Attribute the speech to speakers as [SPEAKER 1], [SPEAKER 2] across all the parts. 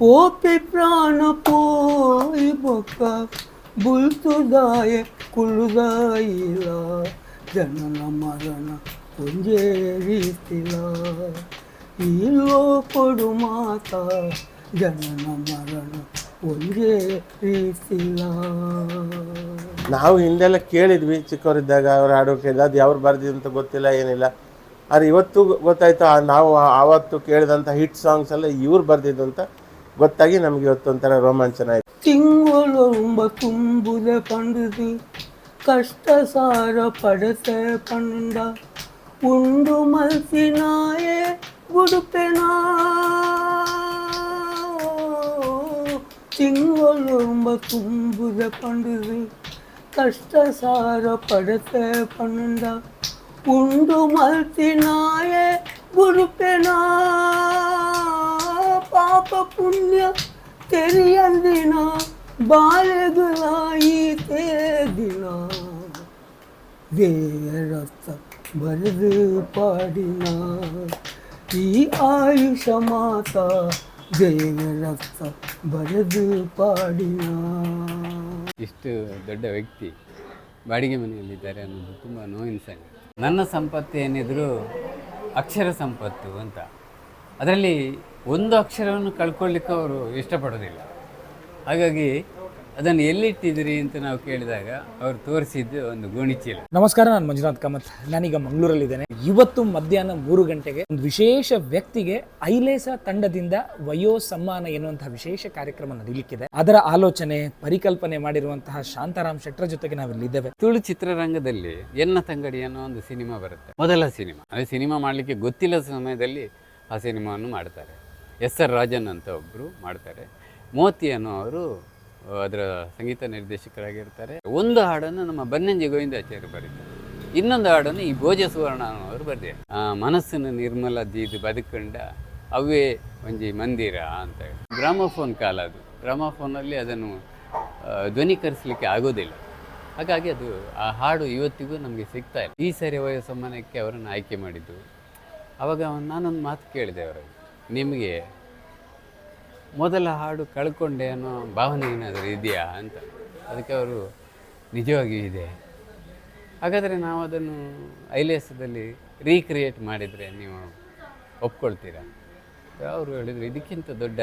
[SPEAKER 1] ಪೋಪಿ ಪ್ರಾಣ পোই বোকা ಬುಳ್ತುದಾಯ ಕುಳುದಾಯಿಲ್ಲ. ಜನನ ಮರಣ ಕೊಂಜೇರಿತಿಲ್ಲ ಇಲ್ಲೋ ಕೊಡು ಮಾತ ಜನನ ಮರಣ ಒಂದೇ ರೀತಿಲ್ಲ
[SPEAKER 2] ನಾವು ಹಿಂದೆಲ್ಲ ಕೇಳಿದ್ವಿ ಚಿಕ್ಕವರಿದ್ದಾಗ ಅವ್ರು ಹಾಡು ಕೇಳಿದ ಅದು ಯಾವ್ರು ಬರ್ದಿದ್ದು ಅಂತ ಗೊತ್ತಿಲ್ಲ, ಏನಿಲ್ಲ. ಆದರೆ ಇವತ್ತು ಗೊತ್ತಾಯ್ತು ನಾವು ಆವತ್ತು ಕೇಳಿದಂಥ ಹಿಟ್ ಸಾಂಗ್ಸ್ ಎಲ್ಲ ಇವ್ರು ಬರ್ದಿದ್ದಂತ ಗೊತ್ತಾಗಿ ನಮ್ಗೆ ಇವತ್ತು ಒಂಥರ ರೋಮಾಂಚನ ಆಯ್ತು
[SPEAKER 1] ತಿಂಗಳೊಂಬ ತುಂಬುದೆ ಪಂಡುದಿ ಕಷ್ಟ ಸಾರ ಪಡತೆ ಪಂಡ ಉಂಡು ಮಲ್ಸಿನಾಯೇ ಗುಡುಪೆನ ತಿಂಗಳೊಂಬ ತುಂಬುದೆ ಪಂಡುದಿ ಕಷ್ಟ ಸಾರ ಪಡತೆ ಪಂಡ ಉಂಡು ಮಲ್ಸಿನಾಯೇ ಗುಡುಪೆನ ತೆರೆಯಂದಿನ? ಬಾಳೆಗಳಾಯಿ ದಿನ ದೇವರತ್ತ ಬರೆದು ಪಾಡಿನ? ಈ ಆಯುಷ ಮಾತ ದೇವರತ್ತ ಬರೆದು ಪಾಡಿನ?
[SPEAKER 3] ಇಷ್ಟು ದೊಡ್ಡ ವ್ಯಕ್ತಿ ಬಾಡಿಗೆ ಮನೆಯಲ್ಲಿದ್ದಾರೆ ಅನ್ನೋದು ತುಂಬ ನೋವಿನ ಸಂಗತಿ. ನನ್ನ ಸಂಪತ್ತು ಏನಿದ್ರು ಅಕ್ಷರ ಸಂಪತ್ತು ಅಂತ. ಅದರಲ್ಲಿ ಒಂದು ಅಕ್ಷರವನ್ನು ಕಳ್ಕೊಳ್ಳಿಕ್ಕೆ ಅವರು ಇಷ್ಟಪಡೋದಿಲ್ಲ. ಹಾಗಾಗಿ ಅದನ್ನು ಎಲ್ಲಿಟ್ಟಿದ್ದೀರಿ ಅಂತ ನಾವು ಕೇಳಿದಾಗ ಅವರು ತೋರಿಸಿದ್ದು ಒಂದು ಗೋಣಿಚೀಲ.
[SPEAKER 4] ನಮಸ್ಕಾರ ನಾನು ಮಂಜುನಾಥ್ ಕಾಮತ್. ನಾನೀಗ ಮಂಗಳೂರಲ್ಲಿದ್ದೇನೆ. ಇವತ್ತು ಮಧ್ಯಾಹ್ನ ಮೂರು ಗಂಟೆಗೆ ಒಂದು ವಿಶೇಷ ವ್ಯಕ್ತಿಗೆ ಐಲೇಸ ತಂಡದಿಂದ ವಯೋ ಸಮ್ಮಾನ ಎನ್ನುವಂತಹ ವಿಶೇಷ ಕಾರ್ಯಕ್ರಮ ನಡೀಲಿಕ್ಕಿದೆ. ಅದರ ಆಲೋಚನೆ ಪರಿಕಲ್ಪನೆ ಮಾಡಿರುವಂತಹ ಶಾಂತಾರಾಮ್ ಶೆಟ್ಟರ ಜೊತೆಗೆ ನಾವಿಲ್ಲಿದ್ದೇವೆ
[SPEAKER 3] ತುಳು ಚಿತ್ರರಂಗದಲ್ಲಿ ಎನ್ನ ತಂಗಡಿ ಅನ್ನೋ ಒಂದು ಸಿನಿಮಾ ಬರುತ್ತೆ. ಮೊದಲ ಸಿನಿಮಾ. ಅದೇ ಸಿನಿಮಾ ಮಾಡಲಿಕ್ಕೆ ಗೊತ್ತಿಲ್ಲ ಸಮಯದಲ್ಲಿ ಆ ಸಿನಿಮಾವನ್ನು ಮಾಡ್ತಾರೆ. ಎಸ್ ಆರ್ ರಾಜನ್ ಅಂತ ಒಬ್ಬರು ಮಾಡ್ತಾರೆ. ಮೋತಿ ಅನ್ನೋ ಅವರು ಅದರ ಸಂಗೀತ ನಿರ್ದೇಶಕರಾಗಿರ್ತಾರೆ. ಒಂದು ಹಾಡನ್ನು ನಮ್ಮ ಬನ್ನಂಜಿ ಗೋವಿಂದಾಚಾರ್ಯ ಬರೀತಾರೆ. ಇನ್ನೊಂದು ಹಾಡನ್ನು ಈ ಭೋಜ ಸುವರ್ಣ ಅನ್ನೋರು ಆ, ಮನಸ್ಸಿನ ನಿರ್ಮಲ ದೀದು ಬದುಕಂಡ ಅವೇ ಒಂಜಿ ಮಂದಿರ ಅಂತ ಹೇಳಿ. ಗ್ರಾಮಫೋನ್ ಕಾಲ ಅದು. ಗ್ರಾಮಫೋನಲ್ಲಿ ಅದನ್ನು ಧ್ವನೀಕರಿಸಲಿಕ್ಕೆ ಆಗೋದಿಲ್ಲ. ಹಾಗಾಗಿ ಅದು, ಆ ಹಾಡು ಇವತ್ತಿಗೂ ನಮಗೆ ಸಿಗ್ತಾ ಇಲ್ಲ. ಈ ಸರಿ ವಯೋಸಮ್ಮಾನಕ್ಕೆ ಅವರನ್ನು ಆಯ್ಕೆ ಮಾಡಿದ್ದು. ಆವಾಗ ನಾನೊಂದು ಮಾತು ಕೇಳಿದೆ ಅವರಿಗೆ ನಿಮಗೆ ಮೊದಲ ಹಾಡು ಕಳ್ಕೊಂಡೆ ಅನ್ನೋ ಭಾವನೆ ಏನಾದರೂ ಇದೆಯಾ ಅಂತ. ಅದಕ್ಕೆ ಅವರು ನಿಜವಾಗಿಯೂ ಇದೆ. ಹಾಗಾದರೆ ನಾವು ಅದನ್ನು ಐಲೇಸದಲ್ಲಿ ರೀಕ್ರಿಯೇಟ್ ಮಾಡಿದರೆ ನೀವು ಒಪ್ಕೊಳ್ತೀರಾ? ಅವರು ಹೇಳಿದರು, ಇದಕ್ಕಿಂತ ದೊಡ್ಡ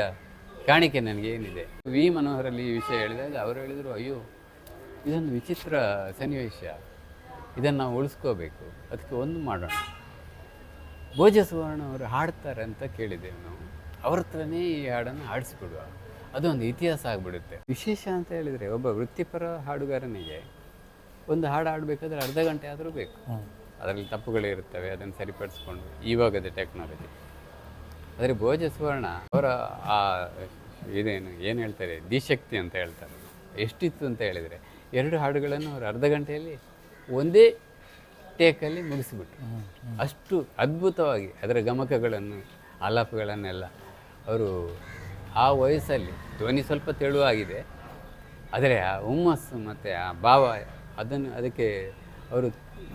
[SPEAKER 3] ಕಾಣಿಕೆ ನನಗೆ ಏನಿದೆ? ವಿ ಮನೋಹರಲ್ಲಿ ಈ ವಿಷಯ ಹೇಳಿದಾಗ ಅವರು ಹೇಳಿದರು, ಅಯ್ಯೋ, ಇದೊಂದು ವಿಚಿತ್ರ ಸನ್ನಿವೇಶ. ಇದನ್ನು ನಾವು ಉಳಿಸ್ಕೋಬೇಕು. ಅದಕ್ಕೆ ಒಂದು ಮಾಡೋಣ. ಭೋಜ ಸುವರ್ಣ ಅವರು ಹಾಡ್ತಾರೆ ಅಂತ ಕೇಳಿದ್ದೇವೆ ನಾವು. ಅವ್ರ ಹತ್ರನೇ ಈ ಹಾಡನ್ನು ಹಾಡಿಸ್ಬಿಡುವ. ಅದೊಂದು ಇತಿಹಾಸ ಆಗಿಬಿಡುತ್ತೆ. ವಿಶೇಷ ಅಂತ ಹೇಳಿದರೆ ಒಬ್ಬ ವೃತ್ತಿಪರ ಹಾಡುಗಾರನಿಗೆ ಒಂದು ಹಾಡು ಹಾಡಬೇಕಾದ್ರೆ ಅರ್ಧ ಗಂಟೆ ಆದರೂ ಬೇಕು. ಅದರಲ್ಲಿ ತಪ್ಪುಗಳಿರುತ್ತವೆ ಅದನ್ನು ಸರಿಪಡಿಸ್ಕೊಂಡು ಇವಾಗದ ಟೆಕ್ನಾಲಜಿ. ಆದರೆ ಭೋಜ ಸುವರ್ಣ ಅವರ ಆ ಇದೇನು ಏನು ಹೇಳ್ತಾರೆ ದಿಶಕ್ತಿ ಅಂತ ಹೇಳ್ತಾರೆ. ಎಷ್ಟಿತ್ತು ಅಂತ ಹೇಳಿದರೆ ಎರಡು ಹಾಡುಗಳನ್ನು ಅವರು ಅರ್ಧ ಗಂಟೆಯಲ್ಲಿ ಒಂದೇ ಟೇಕಲ್ಲಿ ಮುಗಿಸ್ಬಿಟ್ರು. ಅಷ್ಟು ಅದ್ಭುತವಾಗಿ ಅದರ ಗಮಕಗಳನ್ನು ಆಲಾಪಗಳನ್ನೆಲ್ಲ ಅವರು ಆ ವಯಸ್ಸಲ್ಲಿ ಧ್ವನಿ ಸ್ವಲ್ಪ ತೆಳುವಾಗಿದೆ ಆದರೆ ಆ ಹುಮ್ಮಸ್ಸು ಮತ್ತು ಆ ಭಾವ ಅದನ್ನು ಅದಕ್ಕೆ ಅವರು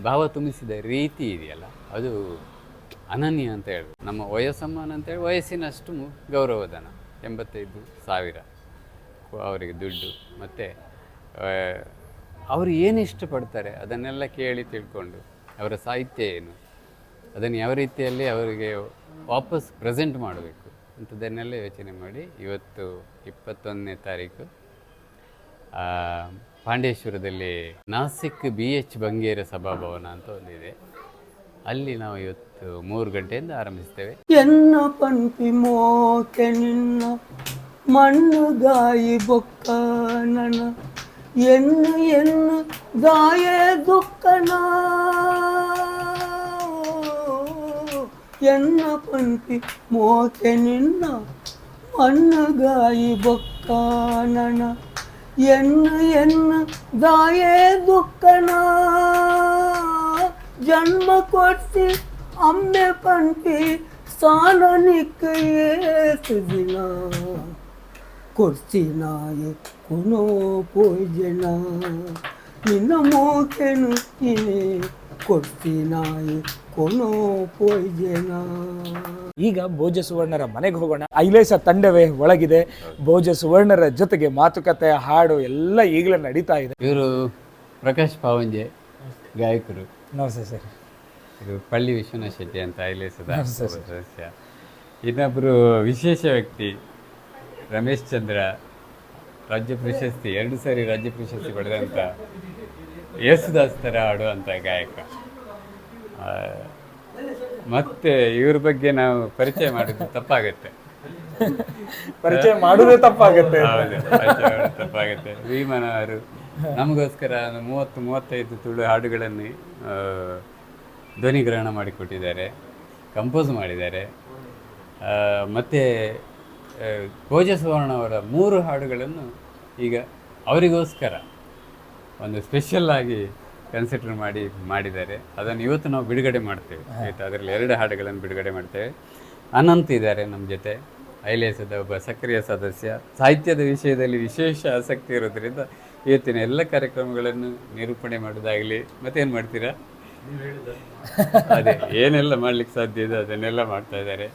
[SPEAKER 3] ಭಾವ ತುಂಬಿಸಿದ ರೀತಿ ಇದೆಯಲ್ಲ ಅದು ಅನನ್ಯ ಅಂತ ಹೇಳಿ ನಮ್ಮ ವಯಸ್ಸಮ್ಮನ ಅಂತೇಳಿ ವಯಸ್ಸಿನಷ್ಟು ಗೌರವಧನ ಎಂಬತ್ತೈದು ಸಾವಿರ ಅವರಿಗೆ ದುಡ್ಡು ಮತ್ತು ಅವರು ಏನು ಇಷ್ಟಪಡ್ತಾರೆ? ಅದನ್ನೆಲ್ಲ ಕೇಳಿ ತಿಳ್ಕೊಂಡು ಅವರ ಸಾಹಿತ್ಯ ಏನು? ಅದನ್ನು ಯಾವ ರೀತಿಯಲ್ಲಿ ಅವರಿಗೆ ವಾಪಸ್ ಪ್ರೆಸೆಂಟ್ ಮಾಡಬೇಕು? ಅಂಥದ್ದನ್ನೆಲ್ಲ ಯೋಚನೆ ಮಾಡಿ ಇವತ್ತು ಇಪ್ಪತ್ತೊಂದನೇ ತಾರೀಕು ಪಾಂಡೇಶ್ವರದಲ್ಲಿ ನಾಸಿಕ್ ಬಿ ಎಚ್ ಬಂಗೇರ ಸಭಾಭವನ ಅಂತ ಒಂದಿದೆ ಅಲ್ಲಿ ನಾವು ಇವತ್ತು ಮೂರು ಗಂಟೆಯಿಂದ ಆರಂಭಿಸ್ತೇವೆ.
[SPEAKER 1] ಎನ್ನ ಪಂಪಿ ಮೋಕೆ ನಿನ್ನ, ಮಣ್ಣು ಗಾಯಿ ಬೊಕ್ಕ ನನ. ಎನ್ನು ಎನ್ನು ದಾಯೆ ದುಃಖನ ಎನ್ನ ಪಂಪಿ ಮೋಕೆ ನಿನ್ನ ಮಣ್ಣು ಗಾಯಿ ಬೊಕ್ಕ ನನ ಎನ್ನು ಎನ್ನು ದಾಯೆ ದುಃಖನ ಜನ್ಮ ಕೊಡ್ತಿ ಅಮ್ಮೆ ಪಂಪಿ ಸಾಲ ನಿಕ್ಕ ಏಸು ದಿನ ಕೊಡ್ತೀನಾಯೆ ಕುನೋ ಪೋಜನ ನಿನ್ನ ಮೋಕೆನು ಇನೆ ಕೊಡ್ತೀನಾಯಿ ಕೊನೋ ಪೂಜನ
[SPEAKER 4] ಈಗ ಭೋಜ ಸುವರ್ಣರ ಮನೆಗೆ ಹೋಗೋಣ. ಐಲೇಸ ತಂಡವೇ ಒಳಗಿದೆ. ಭೋಜ ಸುವರ್ಣರ ಜೊತೆಗೆ ಮಾತುಕತೆ ಹಾಡು ಎಲ್ಲ ಈಗಲೇ ನಡೀತಾ ಇದೆ.
[SPEAKER 3] ಇವರು ಪ್ರಕಾಶ್ ಪಾವಂಜೆ ಗಾಯಕರು.
[SPEAKER 4] ನಮಸ್ತೆ ಸರ್.
[SPEAKER 3] ಇದು ಪಳ್ಳಿ ವಿಶ್ವನಾಥ ಶೆಟ್ಟಿ ಅಂತ ಐಲೇಸದ ಸದಸ್ಯ. ಇನ್ನೊಬ್ಬರು ವಿಶೇಷ ವ್ಯಕ್ತಿ ರಮೇಶ್ ಚಂದ್ರ ರಾಜ್ಯ ಪ್ರಶಸ್ತಿ ಎರಡು ಸಾರಿ ರಾಜ್ಯ ಪ್ರಶಸ್ತಿ ಪಡೆದಂಥ ಯೇಸುದಾಸ್ ಥರ ಆಡುವಂಥ ಗಾಯಕ. ಮತ್ತೆ ಇವ್ರ ಬಗ್ಗೆ ನಾವು ಪರಿಚಯ ಮಾಡೋದು ತಪ್ಪಾಗುತ್ತೆ.
[SPEAKER 4] ಪರಿಚಯ ಮಾಡೋದೇ ತಪ್ಪಾಗುತ್ತೆ.
[SPEAKER 3] ಹೌದು ತಪ್ಪಾಗುತ್ತೆ. ವಿಮಾನ ಅವರು ನಮಗೋಸ್ಕರ ಮೂವತ್ತು ಮೂವತ್ತೈದು ತುಳು ಹಾಡುಗಳನ್ನು ಧ್ವನಿಗ್ರಹಣ ಮಾಡಿಕೊಟ್ಟಿದ್ದಾರೆ ಕಂಪೋಸ್ ಮಾಡಿದ್ದಾರೆ. ಮತ್ತೆ ಆ, ಭೋಜ ಸುವರ್ಣ ಅವರ ಮೂರು ಹಾಡುಗಳನ್ನು ಈಗ ಅವರಿಗೋಸ್ಕರ ಒಂದು ಸ್ಪೆಷಲ್ ಆಗಿ ಕನ್ಸಿಡರ್ ಮಾಡಿ ಮಾಡಿದ್ದಾರೆ. ಅದನ್ನು ಇವತ್ತು ನಾವು ಬಿಡುಗಡೆ ಮಾಡ್ತೇವೆ. ಆಯಿತಾ? ಅದರಲ್ಲಿ ಎರಡು ಹಾಡುಗಳನ್ನು ಬಿಡುಗಡೆ ಮಾಡ್ತೇವೆ. ಅನಂತ್ ಇದ್ದಾರೆ ನಮ್ಮ ಜೊತೆ. ಐಲೇಸದ ಒಬ್ಬ ಸಕ್ರಿಯ ಸದಸ್ಯ. ಸಾಹಿತ್ಯದ ವಿಷಯದಲ್ಲಿ ವಿಶೇಷ ಆಸಕ್ತಿ ಇರೋದ್ರಿಂದ ಇವತ್ತಿನ ಎಲ್ಲ ಕಾರ್ಯಕ್ರಮಗಳನ್ನು ನಿರೂಪಣೆ ಮಾಡೋದಾಗಲಿ ಮತ್ತೇನು ಮಾಡ್ತೀರಾ? ಅದೇ ಏನೆಲ್ಲ ಮಾಡ್ಲಿಕ್ಕೆ ಸಾಧ್ಯ ಇದೆ ಅದನ್ನೆಲ್ಲ ಮಾಡ್ತಾ ಇದ್ದಾರೆ.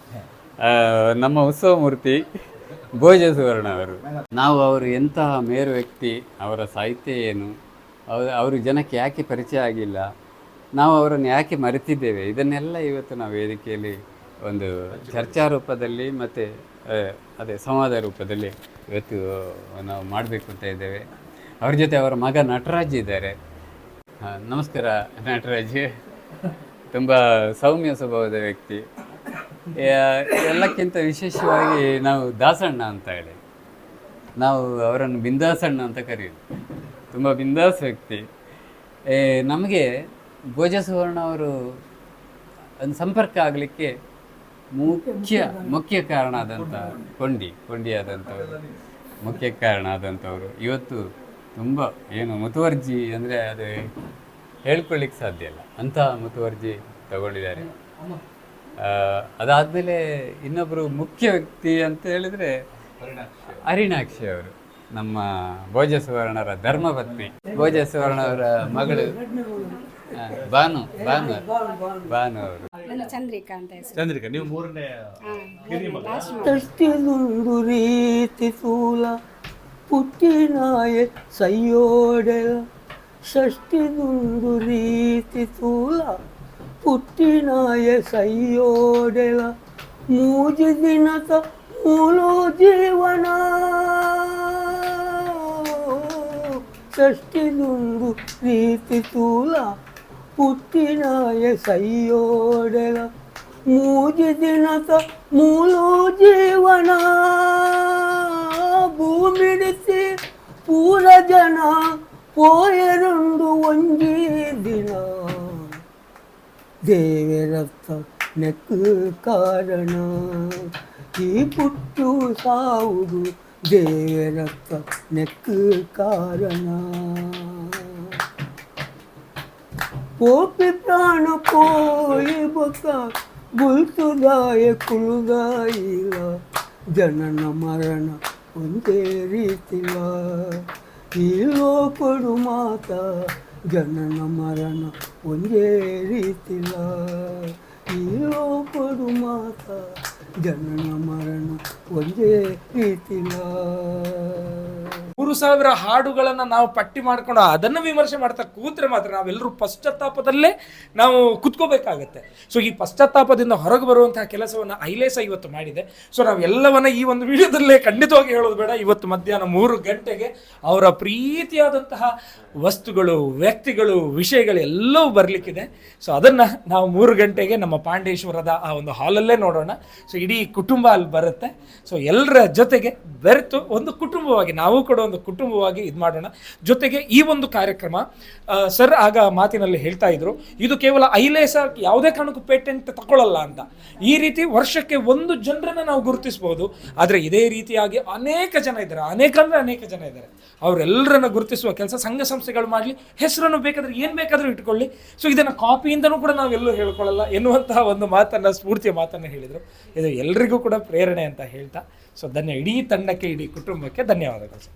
[SPEAKER 3] ನಮ್ಮ ಉತ್ಸವಮೂರ್ತಿ ಭೋಜ ಸುವರ್ಣ ಅವರು. ನಾವು ಅವರು ಎಂತಹ ಮೇರು ವ್ಯಕ್ತಿ, ಅವರ ಸಾಹಿತ್ಯ ಏನು, ಅವರು ಅವರು ಜನಕ್ಕೆ ಯಾಕೆ ಪರಿಚಯ ಆಗಿಲ್ಲ, ನಾವು ಅವರನ್ನು ಯಾಕೆ ಮರೆತಿದ್ದೇವೆ, ಇದನ್ನೆಲ್ಲ ಇವತ್ತು ನಾವು ವೇದಿಕೆಯಲ್ಲಿ ಒಂದು ಚರ್ಚಾ ರೂಪದಲ್ಲಿ ಮತ್ತು ಅದೇ ಸಂವಾದ ರೂಪದಲ್ಲಿ ಇವತ್ತು ನಾವು ಮಾಡಬೇಕು ಅಂತ ಇದ್ದೇವೆ. ಅವ್ರ ಜೊತೆ ಅವರ ಮಗ ನಟರಾಜ್ ಇದ್ದಾರೆ. ನಮಸ್ಕಾರ ನಟರಾಜ್. ತುಂಬ ಸೌಮ್ಯ ಸ್ವಭಾವದ ವ್ಯಕ್ತಿ. ಎಲ್ಲಕ್ಕಿಂತ ವಿಶೇಷವಾಗಿ ನಾವು ದಾಸಣ್ಣ ಅಂತ ಹೇಳಿ. ನಾವು ಅವರನ್ನು ಬಿಂದಾಸಣ್ಣ ಅಂತ ಕರೆಯೋದು. ತುಂಬ ಬಿಂದಾಸ್ ವ್ಯಕ್ತಿ. ನಮಗೆ ಭೋಜ ಸುವರ್ಣ ಅವರು ಒಂದು ಸಂಪರ್ಕ ಆಗಲಿಕ್ಕೆ ಮುಖ್ಯ ಮುಖ್ಯ ಕಾರಣ ಆದಂಥ ಕೊಂಡಿ ಕೊಂಡಿ ಆದಂಥವರು ಮುಖ್ಯ ಕಾರಣ ಆದಂಥವರು ಇವತ್ತು ತುಂಬ ಏನು ಮುತುವರ್ಜಿ ಅಂದರೆ ಅದು ಹೇಳ್ಕೊಳ್ಳಿಕ್ಕೆ ಸಾಧ್ಯ ಇಲ್ಲ. ಅಂತಹ ಮುತುವರ್ಜಿ ತಗೊಂಡಿದ್ದಾರೆ. ಅದಾದಮೇಲೆ ಇನ್ನೊಬ್ಬರು ಮುಖ್ಯ ವ್ಯಕ್ತಿ ಅಂತ ಹೇಳಿದರೆ ಅರಿಣಾಕ್ಷಿ ಅವರು ನಮ್ಮ ಭೋಜ ಸುವರ್ಣರ ಧರ್ಮಪತ್ನಿ. ಭೋಜ ಸುವರ್ಣವರ ಮಗಳು ಬಾನು ಬಾನು ಬಾನು ಭಾನು ಅವರು.
[SPEAKER 5] ನನ್ನ ಚಂದ್ರಿಕಾ ಅಂತ ಹೆಸರು.
[SPEAKER 6] ಚಂದ್ರಿಕಾ ನೀವು ಮೂರನೇ
[SPEAKER 1] ರೀತಿ ಸೂಲ ಪುಟ್ಟಿನಾಯ ಸಯ್ಯೋಡೆಲ ಷಷ್ಟಿದುಂದು ರೀತಿ ಸೂಲ పుట్టినాయ సయ్యోడెల మూజి దినత మూలో జీవన. షష్టి షష్టిదుంగు రీతి తూల పుట్టినాయ సయ్యోడెల మూజి దినత మూలో జీవన. భూమిడిసి పూరజన పోయరుండు వంజి ದೇವರತ್ತ ನೆಕ್ಕು ಕಾರಣ ಈ ಪುಟ್ಟು ಸಾವುದು ದೇವರತ್ತ ನೆಕ್ಕು ಕಾರಣ ಪೋಪಿ ಪ್ರಾಣ ಪೋಯಿ ಬೊಕ್ಕ ಬುಲ್ತುದಾಯ ಕುಲುದಾಯಿಲ ಜನನ ಮರಣ ಒಂದೇ ರೀತಿಲ ಈ ಲೋಕಡು ಮಾತ ಜನನ ಮರಣ ಒಂದೇ ರೀತಿಲ ಈ ಲೋಕಡು ಮಾತ ಜನನ ಮರಣ ಒಂದೇ ರೀತಿಲ
[SPEAKER 4] ಮೂರು ಸಾವಿರ ಹಾಡುಗಳನ್ನು ನಾವು ಪಟ್ಟಿ ಮಾಡ್ಕೊಂಡು ಅದನ್ನ ವಿಮರ್ಶೆ ಮಾಡ್ತಾ ಕೂತ್ರೆ ಮಾತ್ರ ನಾವೆಲ್ಲರೂ ಪಶ್ಚಾತ್ತಾಪದಲ್ಲೇ ನಾವು ಕುತ್ಕೋಬೇಕಾಗತ್ತೆ. ಸೊ ಈ ಪಶ್ಚಾತ್ತಾಪದಿಂದ ಹೊರಗೆ ಬರುವಂತಹ ಕೆಲಸವನ್ನ ಐಲೇಸ ಇವತ್ತು ಮಾಡಿದೆ. ಸೊ ನಾವೆಲ್ಲವನ್ನ ಈ ಒಂದು ವಿಡಿಯೋದಲ್ಲೇ ಖಂಡಿತವಾಗಿ ಹೇಳೋದು ಬೇಡ. ಇವತ್ತು ಮಧ್ಯಾಹ್ನ ಮೂರು ಗಂಟೆಗೆ ಅವರ ಪ್ರೀತಿಯಾದಂತಹ ವಸ್ತುಗಳು, ವ್ಯಕ್ತಿಗಳು, ವಿಷಯಗಳು ಎಲ್ಲವೂ ಬರಲಿಕ್ಕಿದೆ. ಸೊ ಅದನ್ನ ನಾವು ಮೂರು ಗಂಟೆಗೆ ನಮ್ಮ ಪಾಂಡೇಶ್ವರದ ಆ ಒಂದು ಹಾಲಲ್ಲೇ ನೋಡೋಣ. ಸೊ ಇಡೀ ಕುಟುಂಬ ಅಲ್ಲಿ ಬರುತ್ತೆ. ಸೊ ಎಲ್ಲರ ಜೊತೆಗೆ ಬೆರೆತು ಒಂದು ಕುಟುಂಬವಾಗಿ ನಾವು ಕೂಡ ಒಂದು ಕುಟುಂಬವಾಗಿ ಇದು ಮಾಡೋಣ. ಜೊತೆಗೆ ಈ ಒಂದು ಕಾರ್ಯಕ್ರಮ ಸರ್ ಆಗ ಮಾತಿನಲ್ಲಿ ಹೇಳ್ತಾ ಇದ್ರು, ಇದು ಕೇವಲ ಐಲೇಸ ಯಾವುದೇ ಕಾರಣಕ್ಕೂ ಪೇಟೆಂಟ್ ತಗೊಳ್ಳಲ್ಲ ಅಂತ. ಈ ರೀತಿ ವರ್ಷಕ್ಕೆ ಒಂದು ಜನರನ್ನ ನಾವು ಗುರುತಿಸಬಹುದು ಆದರೆ ಇದೇ ರೀತಿಯಾಗಿ ಅನೇಕ ಜನ ಇದ್ದಾರೆ. ಅನೇಕ ಅಂದ್ರೆ ಅನೇಕ ಜನ ಇದ್ದಾರೆ. ಅವರೆಲ್ಲರನ್ನ ಗುರುತಿಸುವ ಕೆಲಸ ಸಂಘ ಸಂಸ್ಥೆಗಳು ಮಾಡಲಿ, ಹೆಸರನ್ನು ಬೇಕಾದ್ರೆ ಏನು ಬೇಕಾದರೂ ಇಟ್ಕೊಳ್ಳಿ. ಸೊ ಇದನ್ನು ಕಾಪಿಯಿಂದನೂ ಕೂಡ ನಾವೆಲ್ಲೂ ಹೇಳ್ಕೊಳ್ಳಲ್ಲ ಎನ್ನುವಂತಹ ಒಂದು ಮಾತನ್ನ, ಸ್ಫೂರ್ತಿಯ ಮಾತನ್ನು ಹೇಳಿದರು. ಇದು ಎಲ್ರಿಗೂ ಕೂಡ ಪ್ರೇರಣೆ ಅಂತ ಹೇಳ್ತಾ. ಸೊ ಧನ್ಯ, ಇಡೀ ತಂಡಕ್ಕೆ, ಇಡೀ ಕುಟುಂಬಕ್ಕೆ ಧನ್ಯವಾದಗಳು